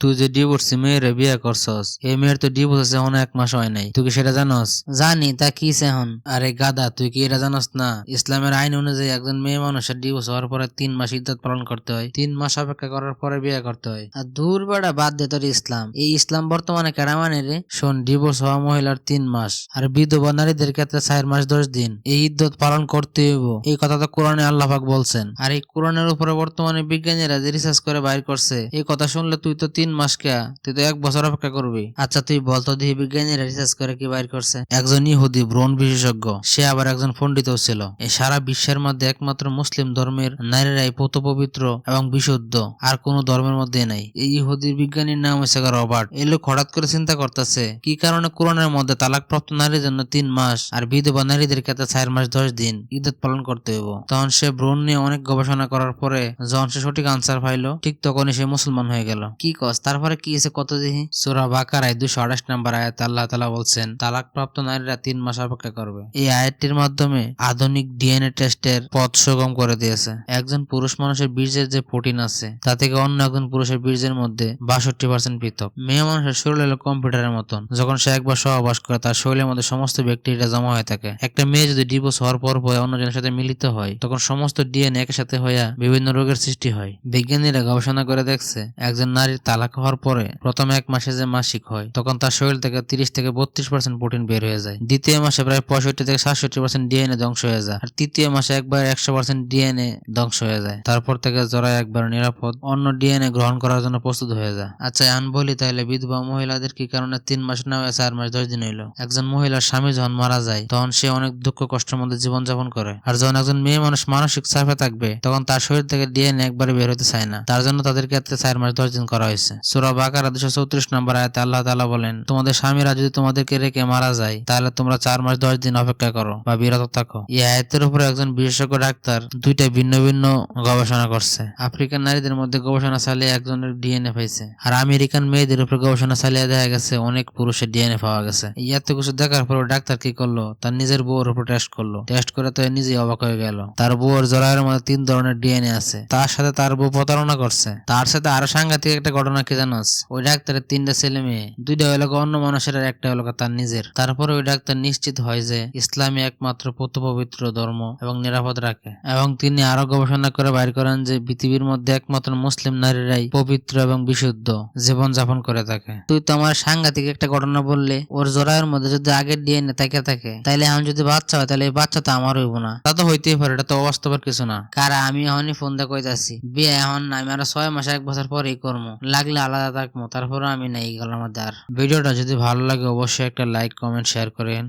তুই যে ডিভোর্সি মেয়ের বিয়ে করছস এই মেয়ের তো ডিভোর্স আছে এখন এক মাস হয় নাই। তুই কি সেটা জানস? জানি তা কি এখন? আরে গাদা তুই কি এটা জানস না? ইসলামের আইন অনুযায়ী একজন মেয়ে মানুষের ডিভোর্স হওয়ার পরে তিন মাস ইদ্যত পালন করতে হয় তিন মাস অপেক্ষা করার পরে বিয়ে করতে হয়। আর দূর বেড়া বাদ দে তোর ইসলাম। এই ইসলাম বর্তমানে কেডা মানে রে? শোন ডিভোর্স হওয়া মহিলার তিন মাস আর বিধবা নারীদের ক্ষেত্রে চার মাস দশ দিন। এই ইদ্যত পালন করতে হইব। এই কথা তো কোরআনে আল্লাহাক বলছেন। আর এই কোরআনের উপরে বর্তমানে বিজ্ঞানীরা যে রিসার্চ করে বাইর করছে এই কথা শুনলে তুই তো তিন মাস কে তুই তো এক বছর অপেক্ষা করবি। আচ্ছা তুই বল তো দেখি বিজ্ঞানীরা রিসার্চ করে কি বাইর করছে। একজন ইহুদি ব্রণ বিশেষজ্ঞ, সে আবার একজন পণ্ডিতও ছিল। এই সারা বিশ্বের মধ্যে একমাত্র মুসলিম ধর্মের নারীরাই পত পবিত্র এবং বিশুদ্ধ, আর কোন ধর্মের মধ্যে নাই। এই ইহুদির বিজ্ঞানীর নাম হচ্ছে রবার্ট। এই লোক হঠাৎ করে চিন্তা করতেছে, কি কারণে কোরআনের মধ্যে তালাকপ্রাপ্ত নারীর জন্য তিন মাস আর বিধবা নারীদের ক্ষেত্রে চার মাস দশ দিন ইদ্যত পালন করতে হইব? তখন সে ব্রণ নিয়ে অনেক গবেষণা করার পরে, যখন সে সঠিক আনসার পাইলো, ঠিক তখনই সে মুসলমান হয়ে গেল। কি কস তারপরে কি আছে কত দেখি? সুরা বাকারায় দুশো আঠাশ নম্বর আয়াত আল্লাহ তালা বলছেন, তালাকপ্রাপ্ত নারীরা তিন মাস অপেক্ষা করবে। এই আয়াতটির মাধ্যমে আধুনিক ডিএনএ টেস্টের পথ সুগম করে দিয়েছে। একজন পুরুষ মানুষের বীর্যের যে প্রোটিন আছে, তা থেকে অন্য একজন পুরুষের বীর্যের মধ্যে বাষট্টি পার্সেন্ট পৃথক। মেয়ে মানুষের শরীর হলো কম্পিউটারের মতন। যখন সে একবার সহবাস করে, তার শরীরের মধ্যে সমস্ত ব্যাকটেরিয়া জমা হয়ে থাকে। একটা মেয়ে যদি ডিভোর্স হওয়ার পর পর অন্যজনের সাথে মিলিত হয়, তখন সমস্ত ডিএনএ একসাথে হইয়া বিভিন্ন রোগের সৃষ্টি হয়। বিজ্ঞানীরা গবেষণা করে দেখছে, একজন নারীর তালাক হওয়ার পরে প্রথম এক মাসে যে মাসিক হয়, তখন তার শরীর থেকে তিরিশ থেকে বত্রিশ পার্সেন্ট প্রোটিন বের হয়ে যায়। দ্বিতীয় মাসে প্রায় পঁয়ষট্টি থেকে সাতষট্টি পার্সেন্ট ডিএনএ ধ্বংস হয়ে যায়। আর তৃতীয় মাসে একবার একশো পার্সেন্ট ডিএনএ ধ্বংস হয়ে যায়। তারপর থেকে জরা একবার নিরাপদ, অন্য ডিএনএ গ্রহণ করার জন্য প্রস্তুত হয়ে যায়। আচ্ছা আন বলি তাহলে বিধবা মহিলাদের কি কারণে তিন মাস না হয়ে চার মাস দশ দিন হইল? একজন মহিলার স্বামী যখন মারা যায়, তখন সে অনেক দুঃখ কষ্টের মধ্যে জীবন যাপন করে। আর যখন একজন মেয়ে মানুষ মানসিক চাপে থাকবে, তখন তার শরীর থেকে ডিএনএ একবারে বের হতে চায় না। তার জন্য তাদের ক্ষেত্রে চার মাস দশ দিন করা হয়েছে। সুরা বাকারা দুশো চৌত্রিশ নম্বর আয়তে আল্লাহ তালা বলেন, তোমাদের স্বামীরা যদি তোমাদেরকে রেখে মারা যায়, তাহলে তোমরা চার মাস দশ দিন অপেক্ষা করো বা বিরত থাকো। এই আয়তের উপরে একজন বিশেষজ্ঞ ডাক্তার দুইটা ভিন্ন ভিন্ন গবেষণা করছে। আফ্রিকান নারীদের মধ্যে গবেষণা চালিয়ে একজনের ডিএনএ পাইছে, আর আমেরিকান মেয়েদের উপরে গবেষণা চালিয়ে দেখা গেছে অনেক পুরুষের ডিএনএ পাওয়া গেছে। এত কিছু দেখার পর ডাক্তার কি করল? তার নিজের বউর উপর টেস্ট করল। টেস্ট করে তো নিজেই অবাক হয়ে গেল। তার বউর জরায়ের মধ্যে তিন ধরনের ডিএনএ আছে। তার সাথে তার বউ প্রতারণা করছে। তার সাথে আরও সাংঘাতিক একটা ঘটনা কি জানাস ওই ডাক্তারের তিনটা ছেলে মেয়ে। দুইটা হলো অন্য মানুষের একটা হলো তার নিজের। তারপরে ওই ডাক্তার নিশ্চিত হয় যে ইসলামী একমাত্র পবিত্র ধর্ম এবং নিরাপদ রাখে। এবং তিনি আরও গবেষণা করে বাইর করেন যে পৃথিবীর মধ্যে একমাত্র মুসলিম নারীরাই পবিত্র এবং বিশুদ্ধ জীবন যাপন করে থাকে। তুই তো আমার সাংঘাতিক একটা ঘটনা বললে। ওর জরায়ের মধ্যে যদি আগের ডিএনএ থাকে থাকে, তাইলে এখন যদি বাচ্চা হয় তাহলে এই বাচ্চা তো আমার হইব না। তা তো হইতেই পারে, এটা তো অবাস্তবের কিছু না। কারা, আমি এখনই ফোন দিয়ে কইতাছি, বিয়ে এখন না, আমি আরও ছয় মাস, এক বছর পরেই করব লাগলে আলাদা থাকব তারপরে আমি নাই গেলাম আর। ভিডিওটা যদি ভালো লাগে, অবশ্যই একটা লাইক কমেন্ট শেয়ার করেন।